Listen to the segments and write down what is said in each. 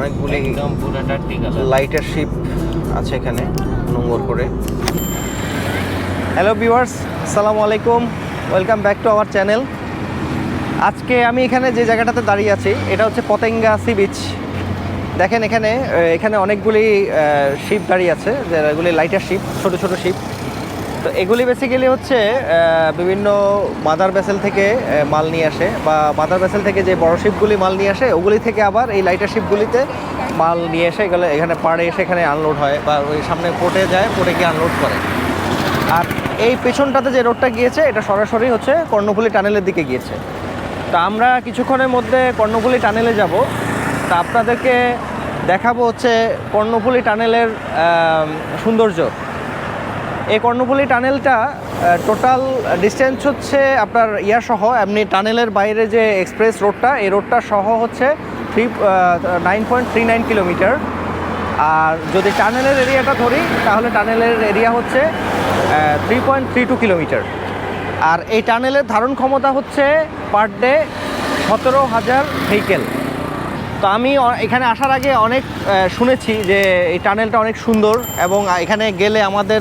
অনেকগুলি lighter sheep আছে। এখানে নোংর করে। হ্যালো ভিউয়ার্স আসসালামু আলাইকুম। Welcome back to our channel আজকে আমি এখানে যে জায়গাটাতে দাঁড়িয়ে আছি এটা হচ্ছে পতেঙ্গা সি বিচ দেখেন এখানে এখানে অনেকগুলি শিপ দাঁড়িয়ে আছে যেগুলি লাইটার শিপ ছোট ছোট শিপ তো এগুলি বেসিক্যালি হচ্ছে বিভিন্ন মাদার ভেসেল থেকে মাল নিয়ে আসে বা মাদার ভেসেল থেকে যে বড় শিপগুলি মাল নিয়ে আসে, ওগুলি থেকে আবার এই লাইটার শিপগুলিতে মাল নিয়ে এসে এগুলো এখানে পাড়ে এসে এখানে আনলোড হয় বা ওই সামনে পোর্টে যায় পোর্টে গিয়ে আনলোড করে। আর এই পেছনটাতে যে রোডটা গিয়েছে, এটা সরাসরি হচ্ছে কর্ণফুলি টানেলের দিকে গিয়েছে। তা আমরা কিছুক্ষণের মধ্যে কর্ণফুলি টানেলে যাব। তা আপনাদেরকে দেখাবো হচ্ছে কর্ণফুলি টানেলের সৌন্দর্য। এই কর্ণফুলি টানেলটা টোটাল ডিস্টেন্স হচ্ছে আপনার ইয়া সহ এমনি টানেলের বাইরে যে এক্সপ্রেস রোডটা এই রোডটা সহ হচ্ছে three nine point three nine kilometre আর যদি টানেলের এরিয়াটা ধরি, তাহলে টানেলের এরিয়া হচ্ছে three point three two kilometre আর এই টানেলের ধারণ ক্ষমতা হচ্ছে পার ডে সতেরো হাজার ভেহিকেল তো আমি এখানে আসার আগে অনেক শুনেছি যে এই টানেলটা অনেক সুন্দর এবং এখানে গেলে আমাদের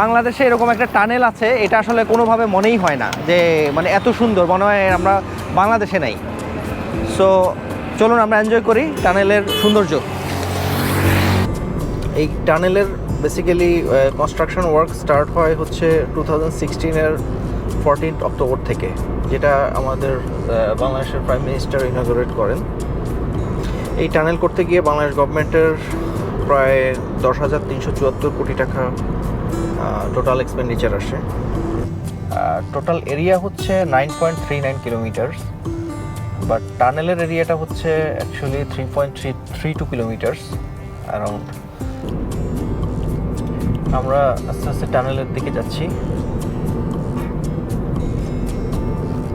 বাংলাদেশে এরকম একটা টানেল আছে, এটা আসলে কোনোভাবে মনেই হয় না যে মানে এত সুন্দর, মনে হয় আমরা বাংলাদেশে নাই। সো চলুন আমরা এনজয় করি টানেলের সৌন্দর্য। এই টানেলের বেসিক্যালি কনস্ট্রাকশন ওয়ার্ক স্টার্ট হয় হচ্ছে টু থাউজেন্ড সিক্সটিনের ফোরটিন অক্টোবর থেকে, যেটা আমাদের বাংলাদেশের প্রাইম মিনিস্টার ইনগরেট করেন। এই টানেল করতে গিয়ে বাংলাদেশ গভর্নমেন্টের প্রায় দশ হাজার তিনশো চুয়াত্তর কোটি টাকা টোটাল এক্সপেন্ডিচার আসে। টোটাল এরিয়া হচ্ছে nine point three nine kilometre but টানেলের এরিয়াটা হচ্ছে actually three point three three two kilometres around আমরা আস্তে আস্তে টানেলের দিকে যাচ্ছি।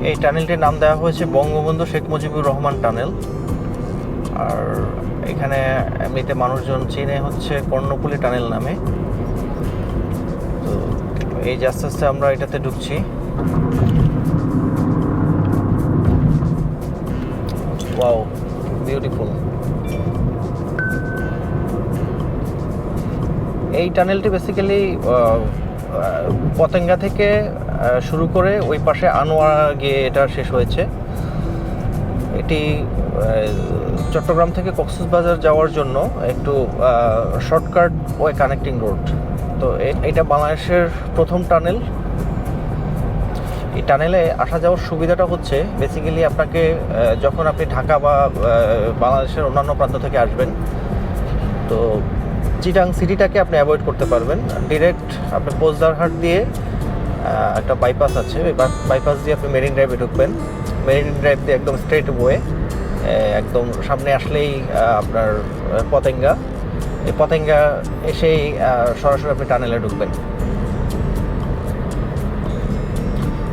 এই টানেলটির নাম দেওয়া হয়েছে বঙ্গবন্ধু শেখ মুজিবুর রহমান টানেল আর এখানে এমনিতে মানুষজন চিনে হচ্ছে কর্ণফুলি টানেল নামে। এই যে আস্তে আস্তে আমরা এটাতে ঢুকছি। ওয়াও বিউটিফুল এই টানেলটি বেসিক্যালি পতেঙ্গা থেকে শুরু করে ওই পাশে আনোয়ারা গিয়ে এটা শেষ হয়েছে। এটি চট্টগ্রাম থেকে কক্সবাজার যাওয়ার জন্য একটু শর্টকাট ওয়ে কানেক্টিং রোড তো এটা বাংলাদেশের প্রথম টানেল। এই টানেলে আসা যাওয়ার সুবিধাটা হচ্ছে বেসিক্যালি আপনাকে যখন আপনি ঢাকা বা বাংলাদেশের অন্যান্য প্রান্ত থেকে আসবেন, তো চিটাং সিটিটাকে আপনি অ্যাভয়েড করতে পারবেন। ডিরেক্ট আপনি পোজদারহাট দিয়ে একটা বাইপাস আছে। ওই বাইপাস দিয়ে আপনি মেরিন ড্রাইভে ঢুকবেন। মেরিন ড্রাইভ দিয়ে একদম স্ট্রেট ওয়ে একদম সামনে আসলেই আপনার পতেঙ্গা। এই পতেঙ্গা এসেই সরাসরি আপনি টানেলে ঢুকবেন।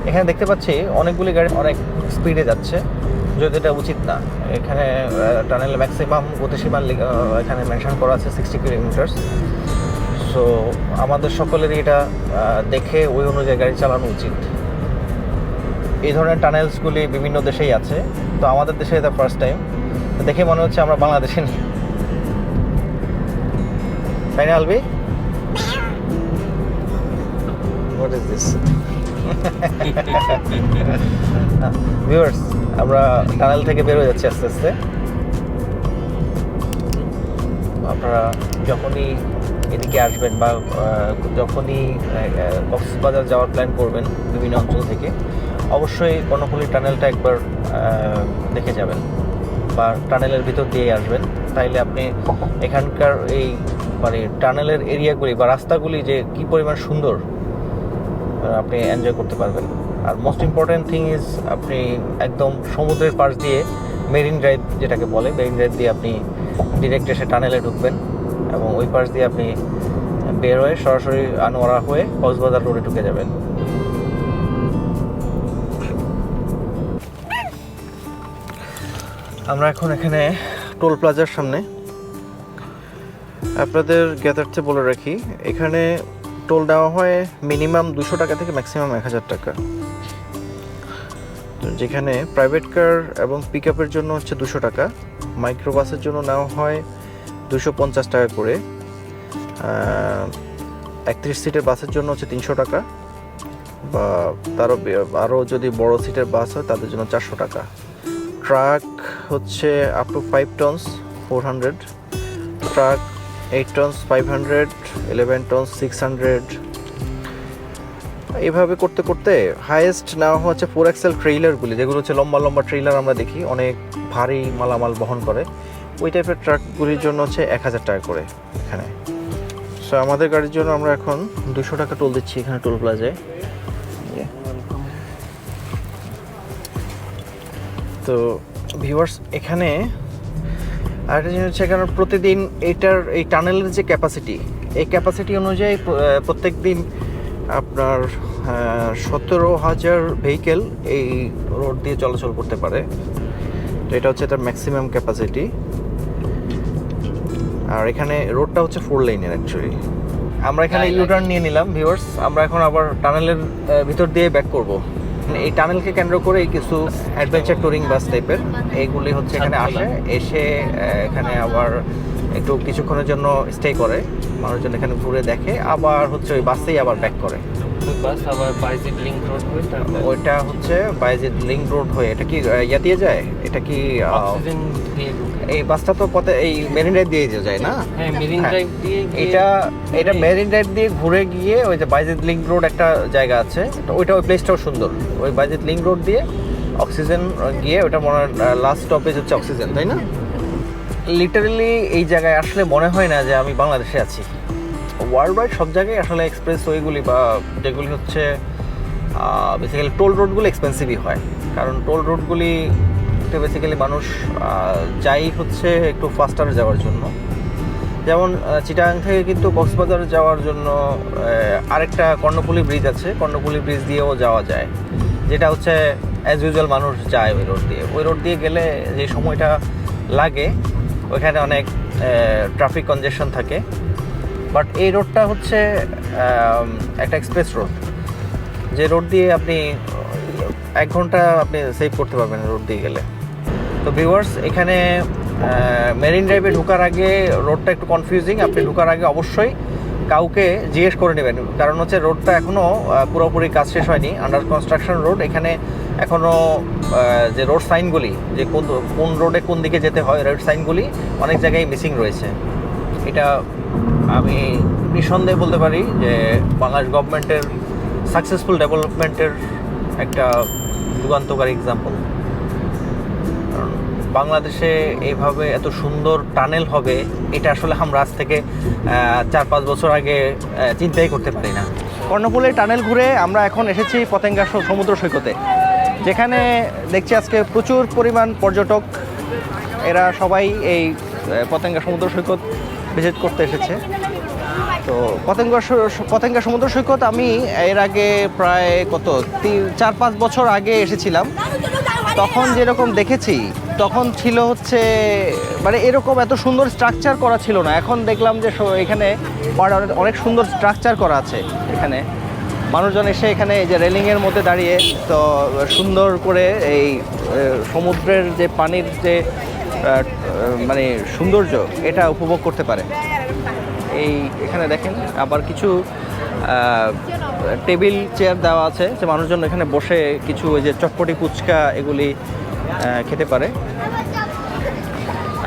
এখানে দেখতে পাচ্ছি অনেকগুলি গাড়ি অনেক স্পিডে যাচ্ছে যদি এটা উচিত না। এখানে টানেলে ম্যাক্সিমাম গতিসীমা এখানে মেনশন করা আছে সিক্সটি কিলোমিটার্স সো আমাদের সকলেরই এটা দেখে ওই অনুযায়ী গাড়ি চালানো উচিত। এই ধরনের টানেলসগুলি বিভিন্ন দেশেই আছে। তো আমাদের দেশে এটা ফার্স্ট টাইম দেখে মনে হচ্ছে আমরা বাংলাদেশে নেই। না আলবি হোয়াট ইজ দিস ভিউয়ার্স আমরা টানেল থেকে বের হয়ে যাচ্ছি আস্তে আস্তে। আপনারা যখনই এদিকে আসবেন বা যখনই কক্সবাজার যাওয়ার প্ল্যান করবেন বিভিন্ন অঞ্চল থেকে অবশ্যই কর্ণফুলি টানেলটা একবার দেখে যাবেন বা টানেলের ভিতর দিয়ে আসবেন। তাইলে আপনি এখানকার এই মানে টানেলের এরিয়াগুলি বা রাস্তাগুলি যে কি পরিমাণ সুন্দর আপনি এনজয় করতে পারবেন। আর মোস্ট ইম্পর্ট্যান্ট থিং ইজ আপনি একদম সমুদ্রের পাশ দিয়ে মেরিন ড্রাইভ যেটাকে বলে মেরিন ড্রাইভ দিয়ে আপনি ডিরেক্ট এসে টানেলে ঢুকবেন এবং ওই পাশ দিয়ে আপনি বের হয়ে সরাসরি আনোয়ারা হয়ে কক্সবাজার রোডে ঢুকে যাবেন। আমরা এখন এখানে টোল প্লাজার সামনে আপনাদের জ্ঞাতার্থে বলে রাখি, এখানে টোল দেওয়া হয় মিনিমাম দুশো টাকা থেকে ম্যাক্সিমাম এক হাজার টাকা। যেখানে প্রাইভেট কার এবং পিক আপের জন্য হচ্ছে দুশো টাকা মাইক্রোবাসের জন্য নেওয়া হয় দুশো পঞ্চাশ টাকা করে। একত্রিশ সিটের বাসের জন্য হচ্ছে তিনশো টাকা বা তারও আরও যদি বড় সিটের বাস হয় তাদের জন্য চারশো টাকা। ট্রাক হচ্ছে up to five tons four hundred truck eight tons five hundred eleven tons six hundred এইভাবে করতে করতে হাইয়েস্ট নেওয়া হচ্ছে ফোর এক্সেল ট্রেইলারগুলি যেগুলো হচ্ছে লম্বা লম্বা ট্রেইলার আমরা দেখি, অনেক ভারী মালামাল বহন করে। ওই টাইপের ট্রাকগুলির জন্য হচ্ছে এক হাজার টাকা করে এখানে। সো আমাদের গাড়ির জন্য আমরা এখন দুশো টাকা টোল দিচ্ছি এখানে টোল প্লাজায় তো ভিউয়ার্স এখানে আরেকটা জিনিস হচ্ছে এখানে প্রতিদিন এটার এই টানেলের যে ক্যাপাসিটি এই ক্যাপাসিটি অনুযায়ী প্রত্যেক দিন আপনার সতেরো হাজার ভেহিকেল এই রোড দিয়ে চলাচল করতে পারে। তো এটা হচ্ছে তার ম্যাক্সিমাম ক্যাপাসিটি আর এখানে রোডটা হচ্ছে ফোর লাইনের অ্যাকচুয়ালি আমরা এখানে ইউটার্ন নিয়ে নিলাম ভিউয়ার্স আমরা এখন আবার টানেলের ভিতর দিয়ে ব্যাক করব। এই টানেলকে কেন্দ্র করে কিছু অ্যাডভেঞ্চার টুরিং বাস টাইপের এইগুলি হচ্ছে এখানে আসে এসে এখানে আবার একটু কিছুক্ষণের জন্য স্টে করে। মানুষজন এখানে ঘুরে দেখে আবার হচ্ছে ওই বাসেই আবার ব্যাক করে। বাস আবার বাইজিদ লিঙ্ক রোড হয়ে ওইটা হচ্ছে বাইজিদ লিঙ্ক রোড হয়ে। এটা কি ইয়া দিয়ে যায়? এটা কি অক্সিজেন দিয়ে এই বাসটা তো পথে এই মেরিন ড্রাইভ দিয়ে যায় না? হ্যাঁ মেরিন হ্যাঁ। ড্রাইভ দিয়ে এটা এটা মেরিন ড্রাইভ দিয়ে ঘুরে গিয়ে ওই যে বাইজিদ লিঙ্ক রোড একটা জায়গা আছে। ওইটা ওই প্লেসটাও সুন্দর। ওই বাইজিদ লিঙ্ক রোড দিয়ে অক্সিজেন গিয়ে ওটা মনে হয় লাস্ট স্টপেজ হচ্ছে অক্সিজেন তাই না? লিটারালি এই জায়গায় আসলে মনে হয় না যে আমি বাংলাদেশে আছি। ওয়ার্ল্ড ওয়াইড সব জায়গায় আসলে এক্সপ্রেস ওয়েগুলি বা যেগুলি হচ্ছে বেসিক্যালি টোল রোডগুলো এক্সপেন্সিভই হয়। কারণ টোল রোডগুলি বেসিক্যালি মানুষ যাই হচ্ছে একটু ফাস্টার যাওয়ার জন্য। যেমন চিটাগাং থেকে কিন্তু কক্সবাজার যাওয়ার জন্য আরেকটা কর্ণপুলি ব্রিজ আছে। কর্ণপুলি ব্রিজ দিয়েও যাওয়া যায়। যেটা হচ্ছে অ্যাজ ইউজুয়াল মানুষ যায় ওই রোড দিয়ে। ওই রোড দিয়ে গেলে যে সময়টা লাগে, ওইখানে অনেক ট্রাফিক কনজেশন থাকে। বাট এই রোডটা হচ্ছে একটা এক্সপ্রেস রোড যে রোড দিয়ে আপনি, এক ঘণ্টা আপনি সেভ করতে পারবেন রোড দিয়ে গেলে। তো ভিউয়ার্স এখানে মেরিন ড্রাইভে ঢোকার আগে রোডটা একটু কনফিউজিং আপনি ঢোকার আগে অবশ্যই কাউকে জিজ্ঞেস করে নেবেন। কারণ হচ্ছে রোডটা এখনও পুরোপুরি কাজ শেষ হয়নি। আন্ডার কনস্ট্রাকশন রোড এখানে এখনও যে রোড সাইনগুলি যে কোন কোন রোডে কোন দিকে যেতে হয় রোড সাইনগুলি অনেক জায়গায় মিসিং রয়েছে। এটা আমি নিঃসন্দেহে বলতে পারি যে বাংলাদেশ গভর্নমেন্টের সাকসেসফুল ডেভেলপমেন্টের একটা যুগান্তকারী এক্সাম্পল বাংলাদেশে এইভাবে এত সুন্দর টানেল হবে, এটা আসলে আমরা আজ থেকে চার পাঁচ বছর আগে চিন্তাই করতে পারি না। কর্ণফুলের টানেল ঘুরে আমরা এখন এসেছি পতেঙ্গা সমুদ্র সৈকতে, যেখানে দেখছি আজকে প্রচুর পরিমাণ পর্যটক। এরা সবাই এই পতেঙ্গা সমুদ্র সৈকত ভিজিট করতে এসেছে। তো পতেঙ্গা পতেঙ্গা সমুদ্র সৈকত আমি এর আগে প্রায় কত চার, পাঁচ বছর আগে এসেছিলাম। তখন যেরকম দেখেছি, তখন ছিল হচ্ছে মানে এরকম এত সুন্দর স্ট্রাকচার করা ছিল না। এখন দেখলাম যে এখানে অনেক- সুন্দর স্ট্রাকচার করা আছে এখানে। মানুষজন এসে এখানে এই যে রেলিংয়ের মধ্যে দাঁড়িয়ে, তো সুন্দর করে এই সমুদ্রের যে পানির যে মানে সৌন্দর্য এটা উপভোগ করতে পারে। এই এখানে দেখেন আবার কিছু টেবিল চেয়ার দেওয়া আছে যে মানুষজন এখানে বসে কিছু ওই যে চটপটি ফুচকা এগুলি খেতে পারে।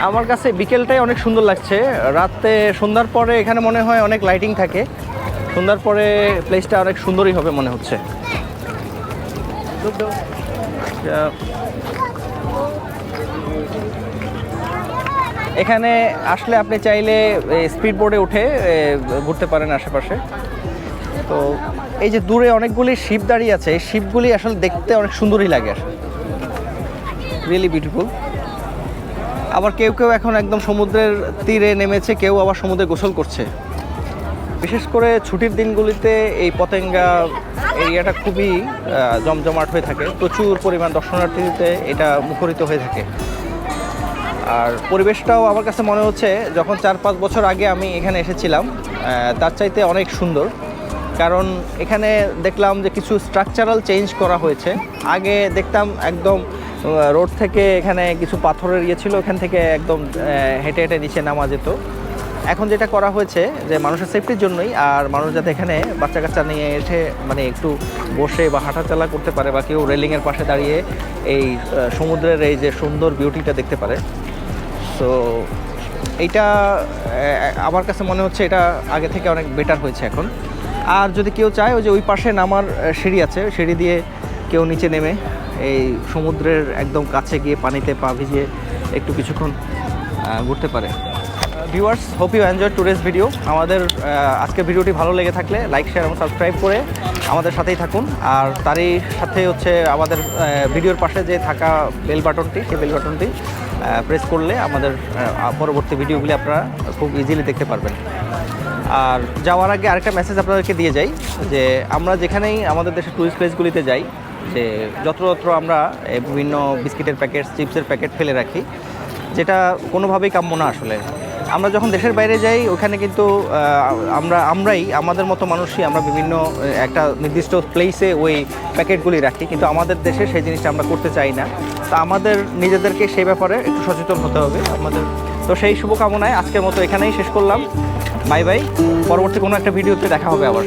আমার কাছে বিকেলটাই অনেক সুন্দর লাগছে। রাতে সন্ধ্যার পরে এখানে মনে হয় অনেক লাইটিং থাকে। সন্ধ্যার পরে প্লেসটা অনেক সুন্দরই হবে মনে হচ্ছে। এখানে আসলে আপনি চাইলে স্পিড বোর্ডে উঠে ঘুরতে পারেন আশেপাশে। তো এই যে দূরে অনেকগুলি শিপ দাঁড়িয়ে আছে, এই শিপগুলি আসলে দেখতে অনেক সুন্দরই লাগে আসলে। রিয়েলি বিউটিফুল আবার কেউ কেউ এখন একদম সমুদ্রের তীরে নেমেছে, কেউ আবার সমুদ্রে গোসল করছে। বিশেষ করে ছুটির দিনগুলিতে এই পতেঙ্গা এরিয়াটা খুবই জমজমাট হয়ে থাকে। প্রচুর পরিমাণ দর্শনার্থীতে এটা মুখরিত হয়ে থাকে। আর পরিবেশটাও আমার কাছে মনে হচ্ছে যখন চার পাঁচ বছর আগে আমি এখানে এসেছিলাম তার চাইতে অনেক সুন্দর। কারণ এখানে দেখলাম যে কিছু স্ট্রাকচারাল চেঞ্জ করা হয়েছে। আগে দেখতাম একদম রোড থেকে এখানে কিছু পাথরের ইয়ে ছিল এখান থেকে একদম হেঁটে হেঁটে নিচে নামা যেত। এখন যেটা করা হয়েছে যে মানুষের সেফটির জন্যই আর মানুষ যাতে এখানে বাচ্চা কাচ্চা নিয়ে এসে মানে একটু বসে বা হাঁটাচলা করতে পারে বা কেউ রেলিংয়ের পাশে দাঁড়িয়ে এই সমুদ্রের এই যে সুন্দর বিউটিটা দেখতে পারে। সো এইটা আমার কাছে মনে হচ্ছে এটা আগে থেকে অনেক বেটার হয়েছে এখন। আর যদি কেউ চায় ওই যে ওই পাশে নামার সিঁড়ি আছে সিঁড়ি দিয়ে কেউ নিচে নেমে এই সমুদ্রের একদম কাছে গিয়ে পানিতে পা ভিজিয়ে একটু কিছুক্ষণ ঘুরতে পারে। Viewers hope you enjoy today's video আমাদের আহ, আজকের ভিডিওটি ভালো লেগে থাকলে লাইক শেয়ার এবং সাবস্ক্রাইব করে আমাদের সাথেই থাকুন। আর তারই সাথে হচ্ছে আমাদের ভিডিওর পাশে যে থাকা বেল বাটনটি সেই বেল বাটনটি প্রেস করলে আমাদের পরবর্তী ভিডিওগুলি আপনারা খুব ইজিলি দেখতে পারবেন। আর যাওয়ার আগে আরেকটা মেসেজ আপনাদেরকে দিয়ে যাই, যে আমরা যেখানেই আমাদের দেশের টুরিস্ট প্লেসগুলিতে যাই, যে যত্রতত্র আমরা বিভিন্ন বিস্কিটের প্যাকেট চিপসের প্যাকেট ফেলে রাখি, যেটা কোনোভাবেই কাম্য না আসলে। আমরা যখন দেশের বাইরে যাই, ওখানে কিন্তু আমরা, আমরাই, আমাদের মতো মানুষই আমরা বিভিন্ন একটা নির্দিষ্ট প্লেসে ওই প্যাকেটগুলি রাখি। কিন্তু আমাদের দেশে সেই জিনিসটা আমরা করতে চাই না। তো আমাদের নিজেদেরকে সেই ব্যাপারে একটু সচেতন হতে হবে। আমাদের, তো সেই শুভকামনায় আজকের মতো এখানেই শেষ করলাম। Bye bye. পরবর্তী কোনো একটা ভিডিওতে দেখা হবে আবার।